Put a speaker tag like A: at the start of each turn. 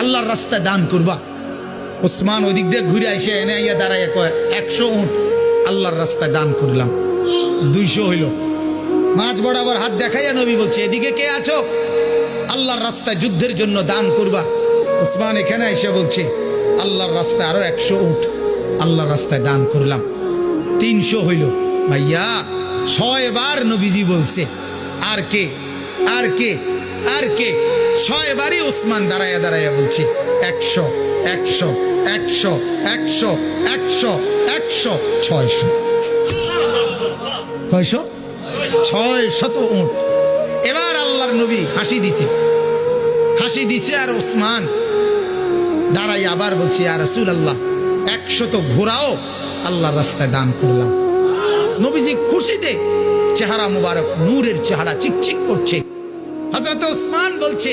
A: আল্লাহর রাস্তায় দান করবা। ওসমান ওদিক দিয়ে ঘুরে এসে এনে আইয়া দাঁড়াইয়া কয়, একশো উঠ আল্লাহর রাস্তায় দান করলাম। দুইশো হইল। মাছ বরাবর হাত দেখাইয়া নবী বলছে, এদিকে কে আছো? আল্লাহর রাস্তায় যুদ্ধের জন্য দান করবা। ওসমান এখানে এসে বলছে, আল্লাহর রাস্তায় আরও একশো উঠ আল্লাহর রাস্তায় দান করলাম। তিনশো হইল। ভাইয়া ছয় বার নবীজি বলছে, আর কে? আর কে? আর কে? ছয় বারই ওসমান দাঁড়াইয়া দাঁড়াইয়া বলছে, একশো একশো একশো একশো একশো একশো, ছয়শো। কয়শো ছয় শত উঠ। এবার আল্লাহর নবী হাসি দিছে। হাসি দিছে আর ওসমান দাঁড়াই আবার বলছি আর রসুল আল্লাহ একশত ঘোরাও আল্লাহর রাস্তায় দান করলাম। নবীজি খুশিতে চেহারা মুবারক নূরের চেহারা চিকচিক করছে। হজরত ওসমান বলছে